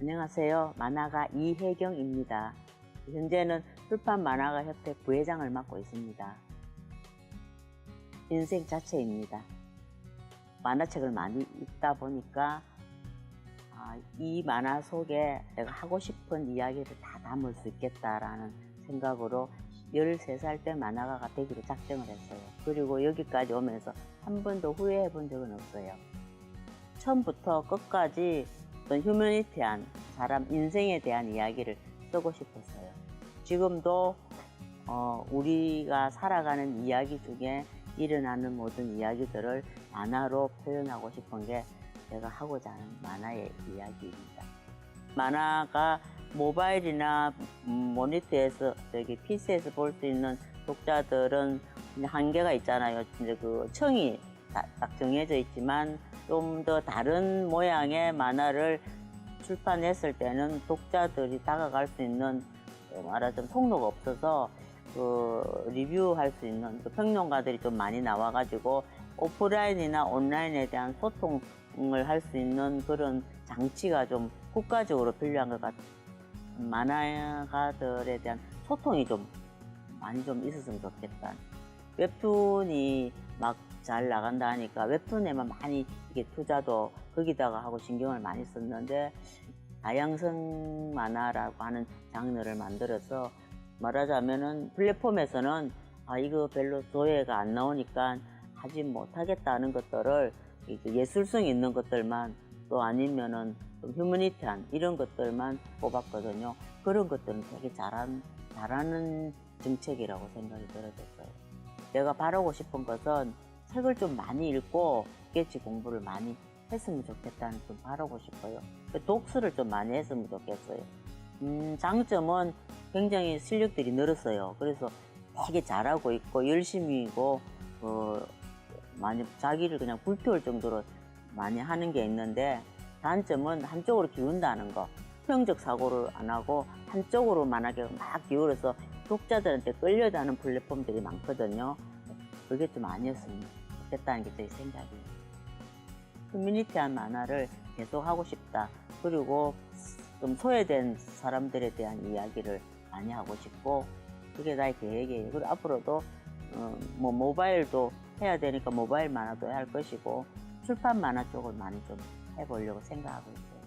안녕하세요. 만화가 이혜경입니다. 현재는 출판 만화가 협회 부회장을 맡고 있습니다. 인생 자체입니다. 만화책을 많이 읽다 보니까 아, 이 만화 속에 내가 하고 싶은 이야기를 다 담을 수 있겠다라는 생각으로 13살 때 만화가가 되기로 작정을 했어요. 그리고 여기까지 오면서 한 번도 후회해 본 적은 없어요. 처음부터 끝까지 어떤 휴머니티한 사람 인생에 대한 이야기를 쓰고 싶었어요. 지금도 어, 우리가 살아가는 이야기 중에 일어나는 모든 이야기들을 만화로 표현하고 싶은 게 제가 하고자 하는 만화의 이야기입니다. 만화가 모바일이나 음, 모니터에서 저기 PC에서 볼 수 있는 독자들은 한계가 있잖아요. 이제 그 청이 다- 딱 정해져 있지만 좀 더 다른 모양의 만화를 출판했을 때는 독자들이 다가갈 수 있는 어, 말하자면 통로가 없어서 그 리뷰할 수 있는 그 평론가들이 좀 많이 나와가지고 오프라인이나 온라인에 대한 소통을 할 수 있는 그런 장치가 좀 국가적으로 필요한 것 같아요. 만화가들에 대한 소통이 좀 많이 좀 있었으면 좋겠다. 웹툰이 막 잘 나간다 하니까 웹툰에만 많이 이게 투자도 거기다가 하고 신경을 많이 썼는데 다양성 만화라고 하는 장르를 만들어서 말하자면은 플랫폼에서는 아 이거 별로 조회가 안 나오니까 하지 못하겠다는 것들을 예술성 있는 것들만 또 아니면은 좀 휴머니티한 이런 것들만 뽑았거든요. 그런 것들은 되게 잘한 잘하는 정책이라고 생각이 들어졌어요. 내가 바라고 싶은 것은 책을 좀 많이 읽고 스케치 공부를 많이 했으면 좋겠다는 좀 바라고 싶어요. 그 독서를 좀 많이 했으면 좋겠어요. 음, 장점은 굉장히 실력들이 늘었어요. 그래서 되게 잘하고 있고 열심히고 어, 많이 자기를 그냥 불태울 정도로 많이 하는 게 있는데 단점은 한쪽으로 기운다는 거. 수평적 사고를 안 하고 한쪽으로만 하게 막 기울어서 독자들한테 끌려다는 플랫폼들이 많거든요. 그게 좀 아니었으면 좋겠다는 게 제 생각이에요. 커뮤니티한 만화를 계속 하고 싶다. 그리고 좀 소외된 사람들에 대한 이야기를 많이 하고 싶고 그게 나의 계획이에요. 그리고 앞으로도 어, 뭐 모바일도 해야 되니까 모바일 만화도 할 것이고 출판 만화 쪽을 많이 좀 해보려고 생각하고 있어요.